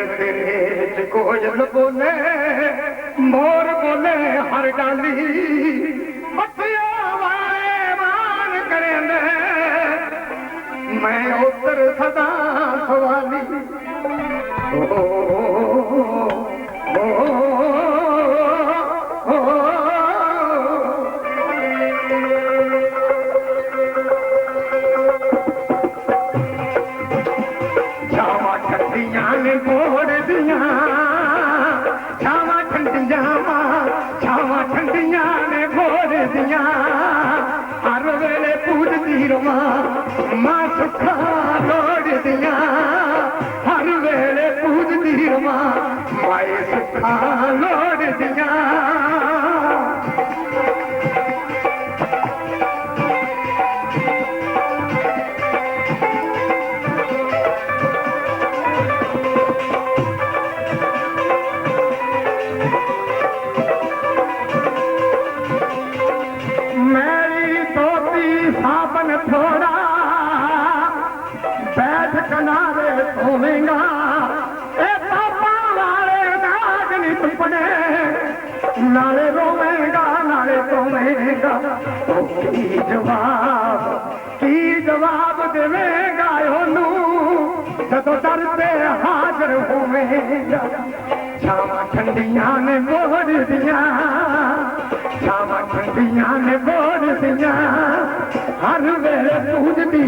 ਮਗਰ ਤੇਰੇ ਚ ਕੋਇਲ ਬੋਲੇ ਮੋਰ ਬੋਲੇ ਹਰ ਡਾਲੀ। आलो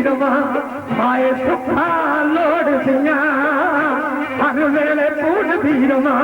माए सुखा लोड़े पूर पीर मां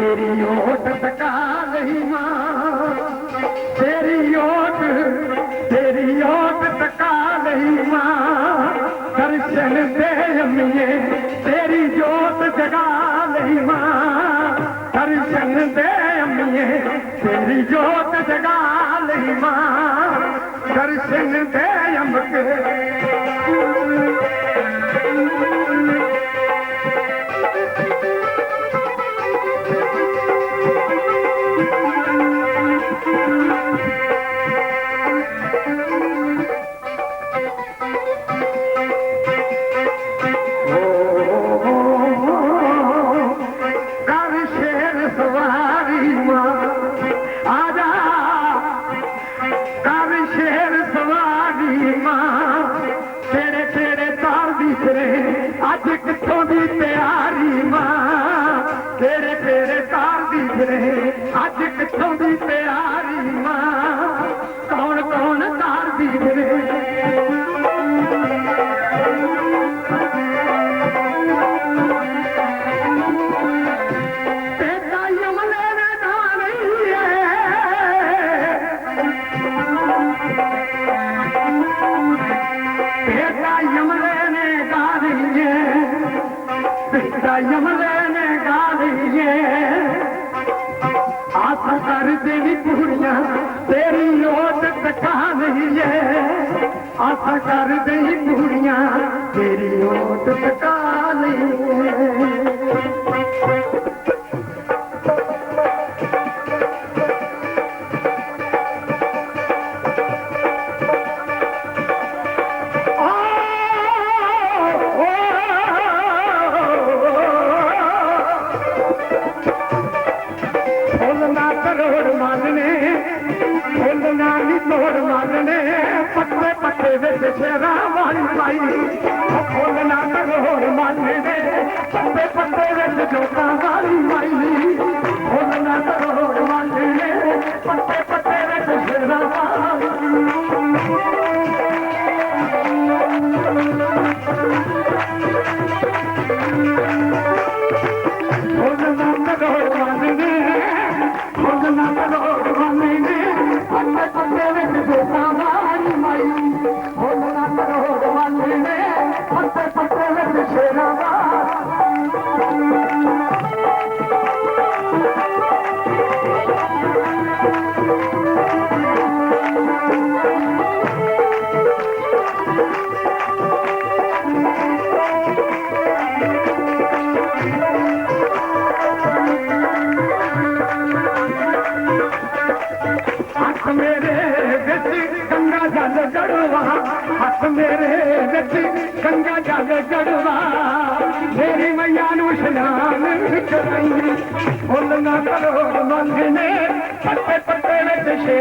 ڪالي مري اوت تيريت ٽڪالي مان. درشن دي اميءَ تيري جو جوت جڳال مان. درشن دي اميءَ تيري جو جوت جڳال مان. درشن دي ام ਕਿੱਥੋਂ ਦੀ ਪਿਆਰੀ ਮਾਂ ਤੇਰੇ ਤੇਰੇ ਤਾਰ ਦੀ ਫਿਰੇ ਅੱਜ ਕਿੱਥੋਂ ਦੀ ਪਿਆਰੀ ਨਹੀਂ ਏ ਆਸ ਕਰਦੇ ਨੀ ਕੁੜੀਆਂ ਤੇਰੀ ਓਟ ਟਕਾ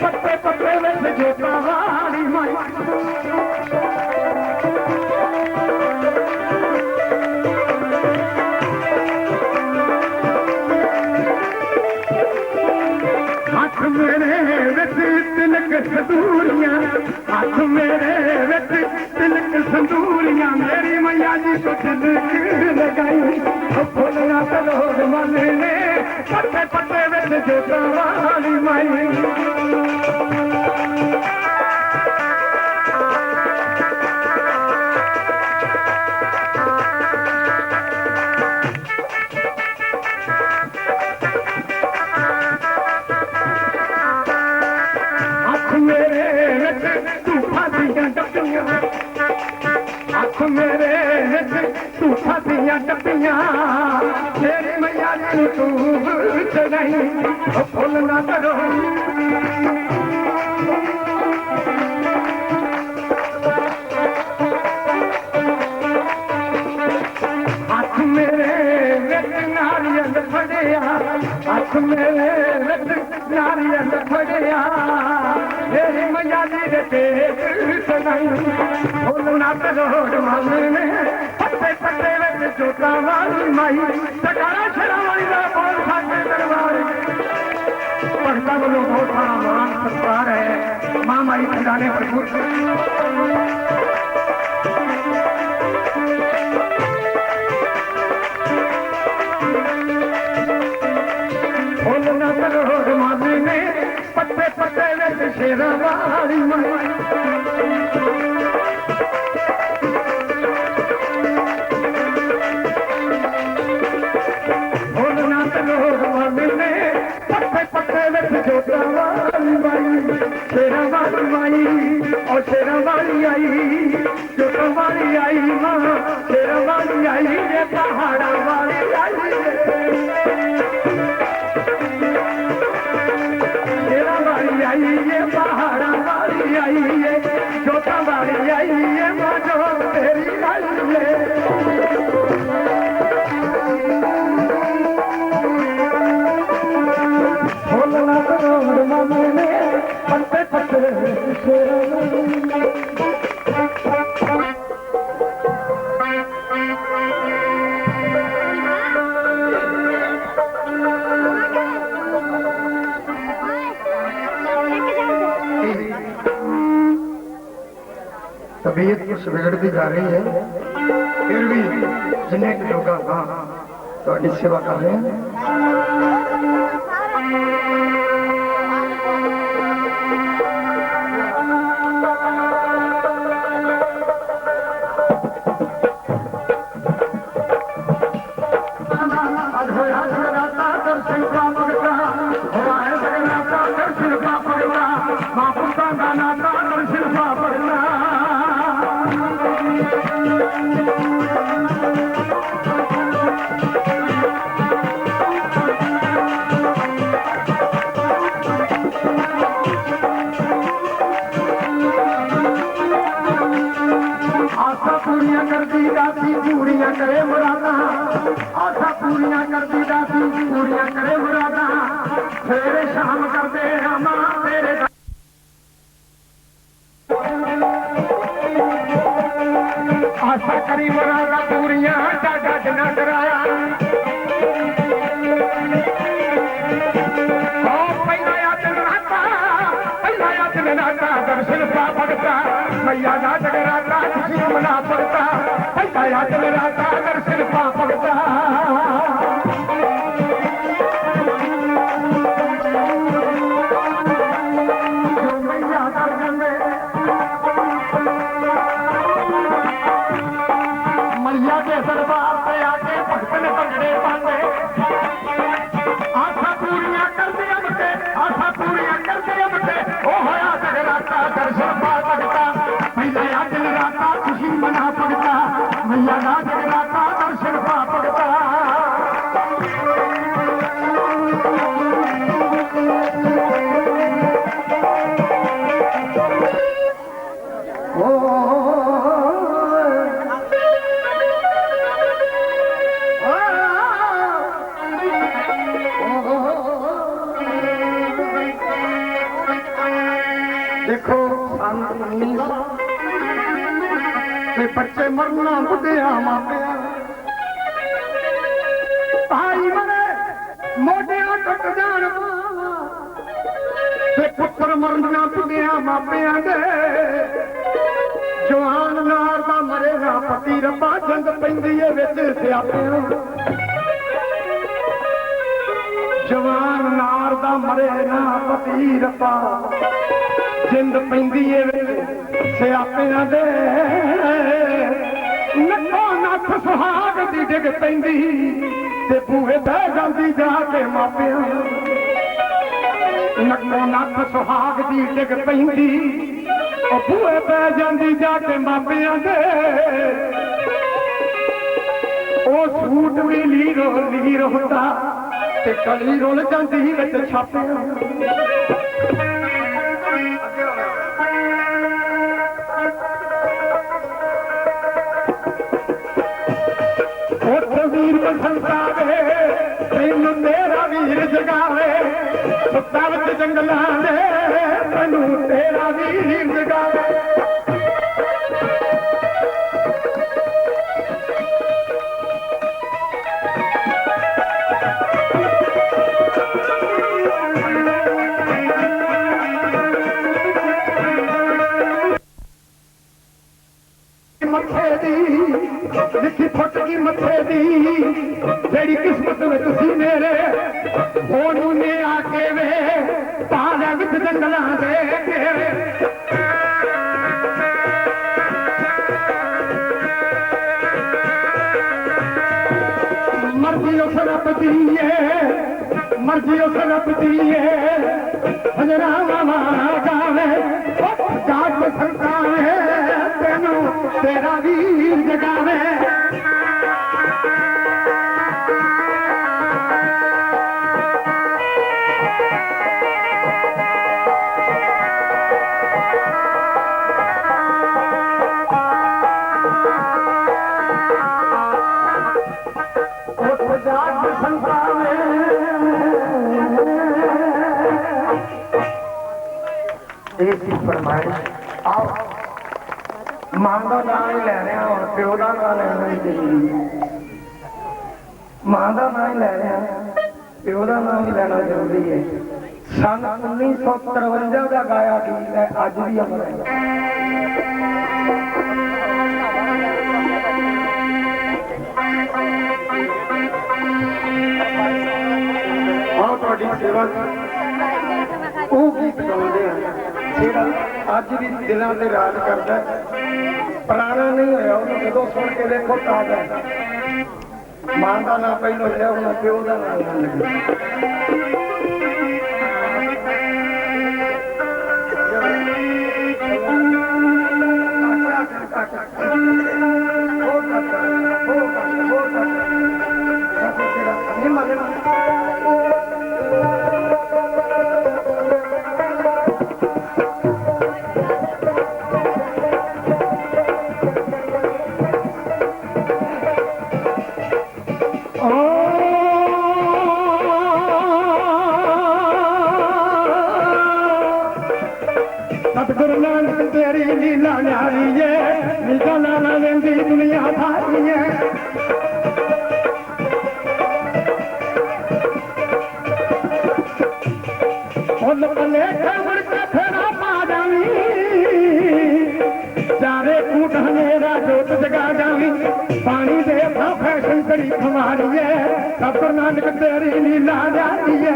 पते पाणी माई हथ मेरे विच सतूलियां हथ में विच तिलक संतूलियूं मेर माई जी माले पते विच जो माई। تون ڀلن آک ۾ ناريل ڏيان اک ۾ ناريل ڀريان مڃالي رير ڀل نٿو مال ਨਾ ਕਰੋੜ ਪੱਤੇ ਪੱਤੇ ਵਿੱਚ ਜੋਤਾਂ ਵਾਲੀ ਮਾਈ ਟਕਾਰਾ ਛੜਾ ਵਾਲੀ ਦਾ ਬੋਲ ਸਾਡੇ ਦਰਬਾਰ ਭਗਤਾਂ ਵੱਲੋਂ ਬਹੁਤ ਸਾਰਾ ਮਾਨ ਸਤਿਕਾਰ ਹੈ। ਮਾਂ ਮਾਈ ਖਜ਼ਾਨੇ ਭਰਪੂਰ ਫੁੱਲ ਨਾ ਕਰੋੜ ਨੇ ਪੱਤੇ ਪੱਤੇ ਵਿੱਚ ਸ਼ੇਰਾਂ ਵਾਲੀ ਮਾਈ। ਜੋਤਾਂ ਵਾਲੀ ਮਾਈ ਸ਼ੇਰਾਂ ਵਾਲੀ ਮਾਈ ਉਹ ਸ਼ੇਰਾਂ ਵਾਲੀ ਆਈ ਜੋਤਾਂ ਵਾਲੀ ਆਈ, ਮਾਂ ਸ਼ੇਰਾਂ ਵਾਲੀ ਆਈ, ਜੇ ਪਹਾੜਾਂ ਵਾਲੀ ਆਈ तबीयत कुछ बिगड़ती जा रही है फिर भी जिन्हें लोग हाँ थोड़ी सेवा कर रहे हैं ਕਰਦੀ ਪੂਰੀਆਂ ਕਰੇ ਮੁਰਾਦਾਂ। ਆਸਾ ਪੂਰੀਆਂ ਕਰਦੀ ਦਾਤੀ ਪੂਰੀਆਂ ਕਰੇ ਮੁਰਾਦਾਂ। ਸਵੇਰੇ ਸ਼ਾਮ ਕਰਦੇ ਰਾਮਾ, ਤੇਰੇ ਬੱਚੇ ਮਰਨਾ ਬੁੱਢਿਆਂ ਮਾਪਿਆਂ ਭਾਈ ਮਰੇ ਮੋਢਿਆਂ ਟੁੱਟ ਜਾਣ ਤੇ ਪੁੱਤਰ ਮਰਨਾ ਬੁੱਢਿਆਂ ਮਾਪਿਆਂ ਦੇ। ਜਵਾਨ ਨਾਰ ਦਾ ਮਰੇਗਾ ਪਤੀ ਰੱਬਾ, ਜੰਗ ਪੈਂਦੀ ਏ ਵਿੱਚ ਸਿਆਪਿਆਂ ਜਵਾਨ ਨਾਰ ਦਾ ਮਰੇਗਾ ਪਤੀ ਰੱਬਾ, ਜਿੰਦ ਪੈਂਦੀ ਏ ਵਿੱਚ ਸਿਆਪਿਆਂ ਦੇ। ਨੱਕੋ ਨੱਥ ਸੁਹਾਗ ਦੀ ਡਿੱਗ ਪੈਂਦੀ, ਤੇ ਬੂਹੇ ਬਹਿ ਜਾਂਦੀ ਜਾ ਕੇ ਮਾਪਿਆਂ। ਨੱਕੋ ਨੱਥ ਸੁਹਾਗ ਦੀ ਡਿੱਗ ਪੈਂਦੀ, ਉਹ ਬੂਹੇ ਬਹਿ ਜਾਂਦੀ ਜਾ ਕੇ ਮਾਪਿਆਂ ਦੇ। ਉਹ ਸੂਟ ਵੀ ਲੀਰੋ ਲੀਰ ਹੁੰਦਾ, ਤੇ ਕਲੀ ਰੁੱਲ ਜਾਂਦੀ ਵਿੱਚ ਛਾਪਿਆਂ। ਉੱਠ ਵੀਰ ਬਸੰਤਾਵੇ ਤੈਨੂੰ ਤੇਰਾ ਵੀਰ ਜਗਾਵੇ। ਸੁੱਤਾ ਵਿੱਚ ਜੰਗਲਾਂ ਦੇ ਤੈਨੂੰ ਤੇਰਾ ਵੀਰ ਜਗਾਵੇ। ਜਿਹੜੀ ਕਿਸਮਤ ਵਿੱਚ ਸੀ ਮੇਰੇ, ਉਹਨੂੰ ਨੇ ਆ ਕੇ ਵੇ ਪਾਲਿਆ ਵਿੱਚ ਜੰਗਲਾਂ ਦੇ ਘੇਰੇ ਮਰਜ਼ੀ ਉਸ ਰੱਬ ਦੀ ਏ ਮਰਜ਼ੀ ਉਸ ਰੱਬ ਦੀ ਏ ਹਜਰਾਵਾ ਗਾਵੇ ਜਾ ਕੇ ਸਰਕਾਰੇ ਤੈਨੂੰ ਤੇਰਾ ਵੀਰ ਜਗਾਵੇ। ਇਹ ਫਰਮਾਇਸ਼ ਆਓ। ਮਾਂ ਦਾ ਨਾਮ ਹੀ ਲੈ ਰਿਹਾ ਹੁਣ, ਪਿਓ ਦਾ ਨਾਮ ਲੈਣਾ ਵੀ ਜ਼ਰੂਰੀ ਮਾਂ ਦਾ ਨਾਮ ਹੀ ਲੈ ਰਿਹਾ ਪਿਓ ਦਾ ਨਾਮ ਹੀ ਲੈਣਾ ਜ਼ਰੂਰੀ ਹੈ। ਸਨ 1953 ਦਾ ਗਾਇਆ ਗੀਤ ਹੈ, ਅੱਜ ਵੀ ਅਮਰ ਹੈ। ਅੱਜ ਵੀ ਦਿਲਾਂ ਤੇ ਰਾਜ ਕਰਦਾ ਹੈ। ਪੁਰਾਣਾ ਨਹੀਂ ਹੋਇਆ ਉਹਨੂੰ ਜਦੋਂ ਸੁਣ ਕੇ ਦੇਖੋ ਤਾਜ਼ਾ ਹੈ। ਮਾਂ ਦਾ ਨਾਂ ਪਹਿਲੋਂ ਲਿਆ ਉਹਨਾਂ ਪਿਓ ਦਾ ਨਾਂ ਲੈਣ ਲੱਗੇ ਸਤਿਗੁਰੂ چاري پوٺي رات جڳا ਪਾਣੀ ਦੇ ਥਾਂ ਫੈਸ਼ਨ ਕਰੀ ਖਮਾਰੀ ਨਾਨਕ ਤੇਰੀ ਲੀਲਾ ਨਿਆਰੀ ਏ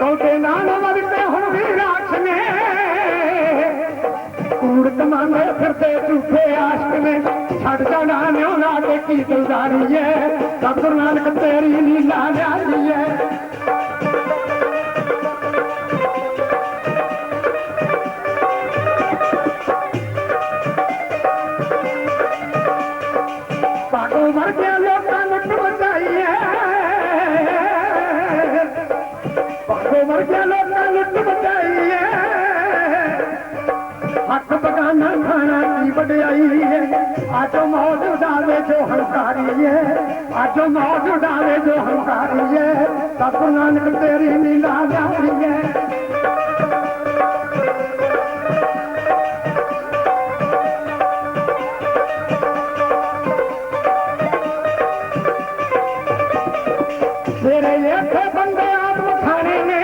ਕੌਤੇ ਨਾਲ ਵਰਤੇ ਹੁਣ ਵੀ ਰਾਖ ਨੇ ਕੂੜ ਕਮਾਂਦੇ ਫਿਰਦੇ ਝੂਠੇ ਆਸ਼ਕ ਨੇ, ਛੱਡ ਜਾਣਾ ਨਿਉ ਲਾ ਕੇ ਕੀ ਦਿਲਦਾਰੀ ਏ ਸਤਿਗੁਰੂ ਨਾਨਕ ਤੇਰੀ ਲੀਲਾ ਲਿਆਈ Thank you. ਉਡਾਵੇ ਜੋ ਹੰਕਾਰੀ ਹੈ ਅੱਜ ਮੌਜ ਉਡਾਵੇ ਜੋ ਹੰਕਾਰੀ ਹੈ ਸਤਿਗੁਰੂ ਨਾਨਕ ਤੇਰੀ ਲੀਲਾ ਜਾਰੀ ਹੈ ਮੇਰੇ ਇੱਥੇ ਬੰਦੇ ਆਤਮ ਖਾਣੇ ਨੇ,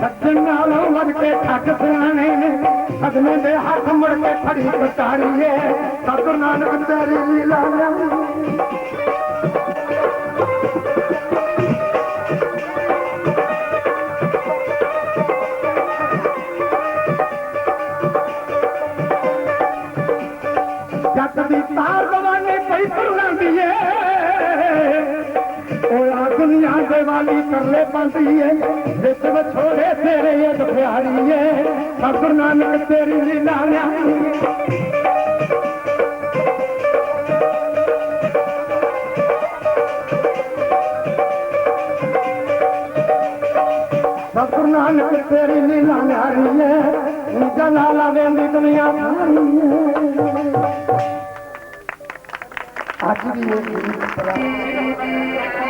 ਸੱਜਣ ਨਾਲੋਂ ਵੱਧ ਕੇ ਠੱਗ ਸਿਆਣੇ ਨੇ। ਸਦਮੇ ਦੇ ਹੱਥ ਮੁੜ ਕੇ ਫੜੀ ਕਟਾਰੀਏ ਸਤਿਗੁਰੂ ਨਾਨਕ, ਤੇਰੀ ਲੀਲਾ ਜੱਟ ਦੀ ਤਾਰ ਦਵਾਨੇ ਪਈ ਪੁਰਾਂਦੀ ਏ। ਉਹ ਆ ਦੁਨੀਆ ਦੇ ਵਾਲੀ ਕਰਲੇ ਪਾਉਂਦੀ ਏ। ਵਿੱਚ ਵਿਛੋੜੇ ਤੇਰੇ ਇਹ ਪਿਆਰੀ ਏ। ਸਤਿਗੁਰੂ ਨਾਨਕ ਤੇਰੀ ਲੀਲਾ ਲਿਆਈ। ਸਤਿਗੁਰੂ ਨਾਨਕ ਤੇਰੀ ਲੀਲਾ ਲਿਆਈ ਏ। ਨਿਜਾ ਵੇਂਦੀ ਦੁਨੀਆ ਸਾਰੀ ਏ। ਅੱਜ ਵੀ ਇਹ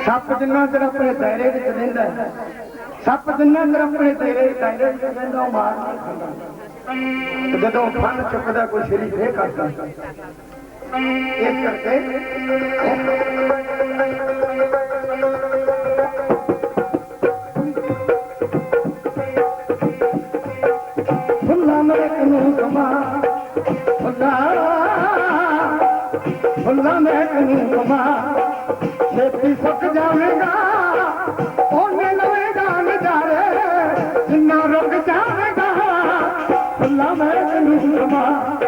ਸੱਪ ਜਿੰਨਾ ਚਿਰ ਆਪਣੇ ਦਾਇਰੇ ਵਿੱਚ ਰਹਿੰਦਾ ਸੱਪ ਜਿੰਨਾ ਚਿਰ ਆਪਣੇ ਦਾਇਰੇ ਦਾਇਰੇ ਵਿੱਚ ਰਹਿੰਦਾ ਉਹ ਮਾਰ ਨਹੀਂ ਖਾਂਦਾ। ਜਦੋਂ ਫਨ ਚੁੱਕਦਾ, ਕੋਈ ਸ਼ਰੀਰ ਇਹ ਕਰਦਾ ਇਸ ਕਰਕੇ रुक जवेगा नवे खां ਮੈਂ रुक ਕਮਾ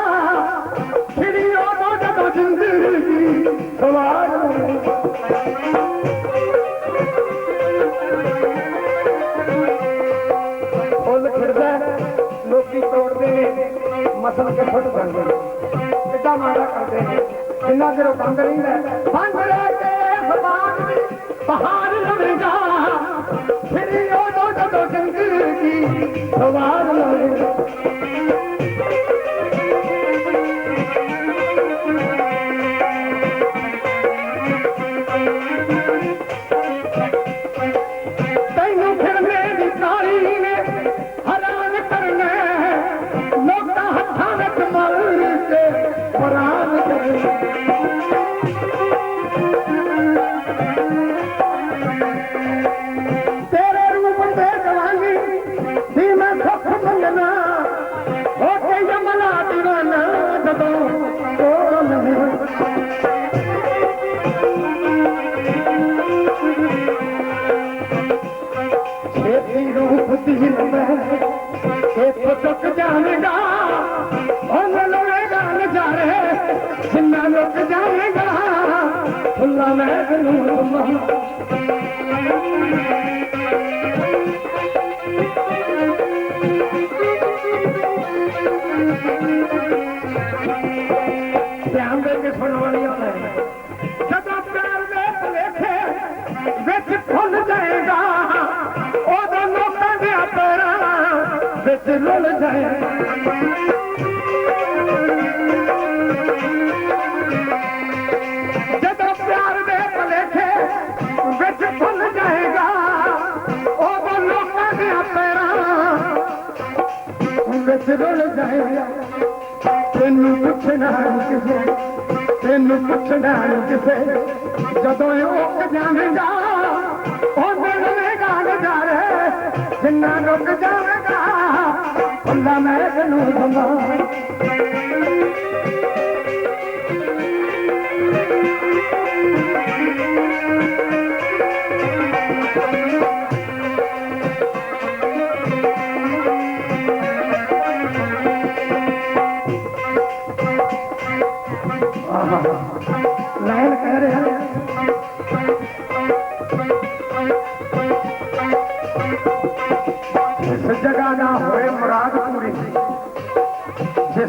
ਨੇ ਕੇ ਫੁੱਟ ਜਾਂਦੇ ਨੇ। ਕਿੱਦਾਂ ਕਰਦੇ ਨੇ। ਚਿਰ ਬੰਦ ਰਹਿੰਦਾ। ਬੰਦ ਰਹਿ ਕੇ ਸਮਾਜ ਦੀ ਲਵੇਗਾ ਫਿਰ ਉਹ ਜਦੋਂ ਜ਼ਿੰਦਗੀ ਸਵਾਰ ਲਵੇਗਾ ਪੈਰਾਂ ਵਿੱਚ ਰੁੱਲ ਜਾਏਗਾ ਜਦੋਂ ਪਿਆਰ ਦੇ ਭੁਲੇਖੇ ਵਿੱਚ ਖੁੱਲ ਜਾਏਗਾ ਉਦੋਂ ਲੋਕਾਂ ਦੇ ਪੈਰਾਂ ਵਿੱਚ ਰੁੱਲ ਜਾਏਗਾ ਤੈਨੂੰ ਪੁੱਛਣਾ ਨੀ ਕਿਸੇ ਤੈਨੂੰ ਪੁੱਛਣਾ ਨੀ ਕਿਸੇ ਜਦੋਂ ਇਹ ਉੱਕ ਜਾਵੇਗਾ ਉਹ ਮਿਲਵੇਗਾ ਨਜ਼ਾਰੇ ਜਿੰਨਾ ਰੁਕ ਜਾਵੇਗਾ ਹੁੰਦਾ ਮੈਂ ਤੈਨੂੰ ਦੰਦਾ ਲਾਇਨ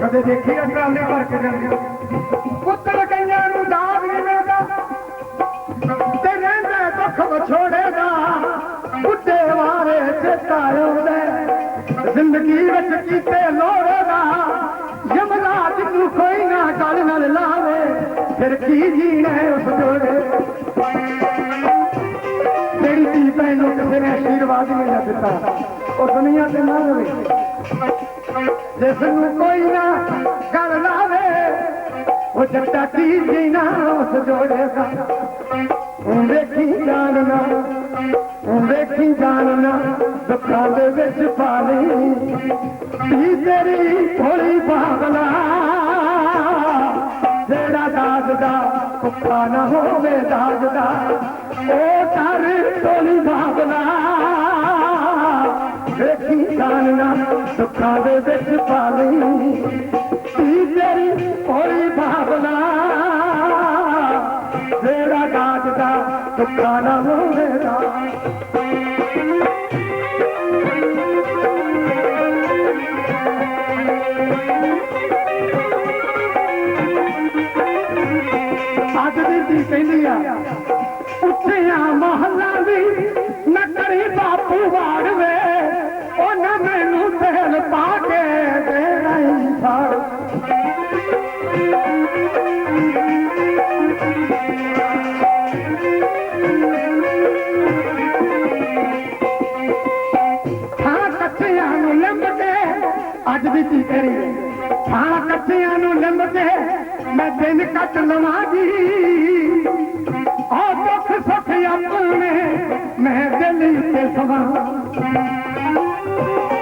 ਕਦੇ ਦੇਖੀ ਟਰਾਲੇ ਭਰ ਕੇ ਜਾਂਦੇ ਪੁੱਤਰ ਕਈਆਂ ਨੂੰ ਦਾਤ ਨਹੀਂ ਮਿਲਦਾ। ਤੇ ਰਹਿੰਦਾ ਦੁੱਖ ਵਿਛੋੜੇ ਬੁੱਢੇ ਵਾਰੇ ਚੇਤਾ ਆਉਂਦਾ ਜ਼ਿੰਦਗੀ ਵਿੱਚ ਕੀਤੇ ਲੋੜੇ ਦਾ। ਯਮਰਾਜ ਨੂੰ ਕੋਈ ਨਾ ਗੱਲ ਨਾਲ ਲਾਵੇ। ਫਿਰ ਕੀ ਜੀਣਾ ਉਸ ਜੋੜੇ? ਤੇਰੀ ਧੀ ਭੈਣ ਨੂੰ ਕਿਸੇ ਨੇ ਆਸ਼ੀਰਵਾਦ ਨਹੀਂ ਨਾ ਦਿੱਤਾ, ਉਹ ਦੁਨੀਆ ਤੇ ਨਾ ਰਵੇ। ਜਿਸ ਨੂੰ ਕੋਈ ਨਾ ਗੱਲ ਲਾਵੇ, ਉਹ ਜੱਟਾ ਕੀ ਜੀਣਾ ਉਸ ਜੋੜੇ ਦਾ? ਹੁਣ ਵੇਖੀ ਜਾਣਨਾ ਹੁਣ ਵੇਖੀ ਜਾਣਨਾ ਦੁੱਖਾਂ ਦੇ ਵਿੱਚ ਪਾਣੀ। ਲਈ ਤੇਰੀ ਭੋਲੀ ਬਾਬਲਾ, ਜਿਹੜਾ ਦਾਦ ਦਾ ਕੁੱਤਾ ਨਾ ਹੋਵੇ ਦਾਦ ਦਾ ਉਹ ਕਰ ਭੋਲੀ ਬਾਬਲਾ। ਵੇਖੀ ਜਾਣਨਾ ਦੁੱਖਾਂ ਦੇ ਵਿੱਚ ਪਾ ਲਈ ਧੀ ਤੇਰੀ ਭੋਲੀ ਬਾਬਲਾ ਜਿਹੜਾ ਦਾਦ ਦਾ ਦੁੱਖਾ ਨਾ ਹੋਵੇਗਾ। ਅੱਜ ਦੀ ਧੀ ਕਹਿੰਦੀ ਆ, ਉੱਚੀਆਂ ਮਹੱਲਾ ਦੀ ਨਾ ਕਰੀ ਬਾਪੂ ਵਾੜਵੇ ਉਹ ਉਹਨੇ ਮੈਨੂੰ ਤੇਲ ਪਾ ਕੇ ਦੇਣਾ ਹੀ ਸਾੜ ਹਾਂ ਕੱਚਿਆਂ ਨੂੰ ਲੰਬਦੇ, ਅੱਜ ਦੀ ਤੀ ਤੇਰੀ। ਹਾਂ ਕੱਚਿਆਂ ਨੂੰ ਲੰਬਦੇ, ਮੈਂ ਦਿਨ ਕੱਟ ਲਵਾਂਗੀ ਆ ਦੁੱਖ ਸੁੱਖ ਆਪਣੇ, ਮੈਂ ਦਿਲ ਤੇ ਸਵਾ।